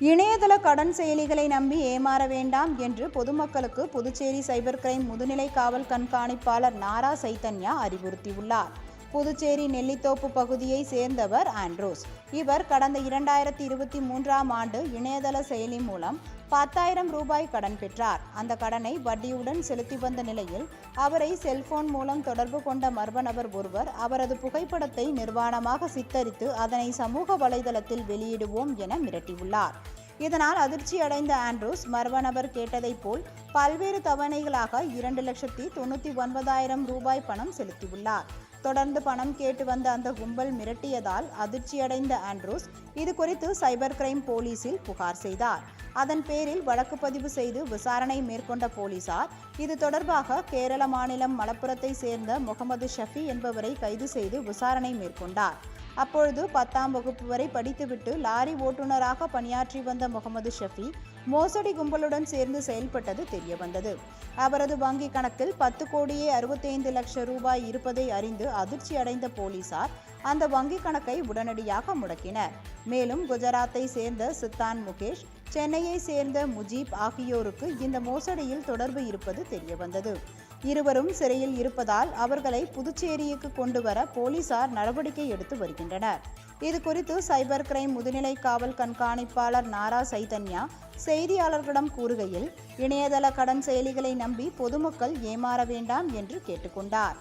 இணையதள கடன் செயலிகளை நம்பி ஏமாற வேண்டாம் என்று பொதுமக்களுக்கு புதுச்சேரி சைபர் கிரைம் முதுநிலை காவல் கண்காணிப்பாளர் நாரா சைத்தன்யா அறிவுறுத்தியுள்ளார். புதுச்சேரி நெல்லித்தோப்பு பகுதியை சேர்ந்தவர் ஆண்ட்ரூஸ். இவர் கடந்த இரண்டாயிரத்தி இருபத்தி மூன்றாம் ஆண்டு இணையதள செயலி மூலம் பத்தாயிரம் ரூபாய் கடன் பெற்றார். அந்த கடனை வட்டியுடன் செலுத்தி வந்த நிலையில் அவரை செல்போன் மூலம் தொடர்பு கொண்ட மர்ம நபர் ஒருவர் அவரது புகைப்படத்தை நிர்வாணமாக சித்தரித்து அதனை சமூக வலைதளத்தில் வெளியிடுவோம் என மிரட்டியுள்ளார். இதனால் அதிர்ச்சி அடைந்த ஆண்ட்ரூஸ் மர்ம நபர் கேட்டதைப் போல் பல்வேறு தவணைகளாக இரண்டு லட்சத்தி தொண்ணூற்றி ஒன்பதாயிரம் ரூபாய் பணம் செலுத்தியுள்ளார். தொடர்ந்து பணம் கேட்டு வந்த அந்த கும்பல் மிரட்டியதால் அதிர்ச்சியடைந்த ஆண்ட்ரூஸ் இது குறித்து சைபர் கிரைம் போலீசில் புகார் செய்தார். அதன் பேரில் வழக்கு பதிவு செய்து விசாரணை மேற்கொண்ட போலீசார் இது தொடர்பாக கேரள மாநிலம் மலப்புரத்தை சேர்ந்த முகமது ஷஃபி என்பவரை கைது செய்து விசாரணை மேற்கொண்டார். அப்பொழுது பத்தாம் வகுப்பு வரை படித்துவிட்டு லாரி ஓட்டுநராக பணியாற்றி வந்த முகமது ஷஃபி மோசடி கும்பலுடன் சேர்ந்து செயல்பட்டது தெரியவந்தது. அவரது வங்கி கணக்கில் பத்து கோடியே அறுபத்தைந்து லட்சம் ரூபாய் இருப்பதை அறிந்து அதிர்ச்சி அடைந்த போலீசார் அந்த வங்கி கணக்கை உடனடியாக முடக்கினர். மேலும் குஜராத்தை சேர்ந்த சித்தான் முகேஷ் சென்னையை சேர்ந்த முஜீப் ஆகியோருக்கு இந்த மோசடியில் தொடர்பு இருப்பது தெரியவந்தது. இருவரும் சிறையில் இருப்பதால் அவர்களை புதுச்சேரிக்கு கொண்டு வர போலீசார் நடவடிக்கை எடுத்து வருகின்றனர். இது குறித்து சைபர் கிரைம் முதுநிலை காவல் கண்காணிப்பாளர் நாரா சைதன்யா செய்தியாளர்களிடம் கூறுகையில் இணையதள கடன் செயலிகளை நம்பி பொதுமக்கள் ஏமாற வேண்டாம் என்று கேட்டுக்கொண்டார்.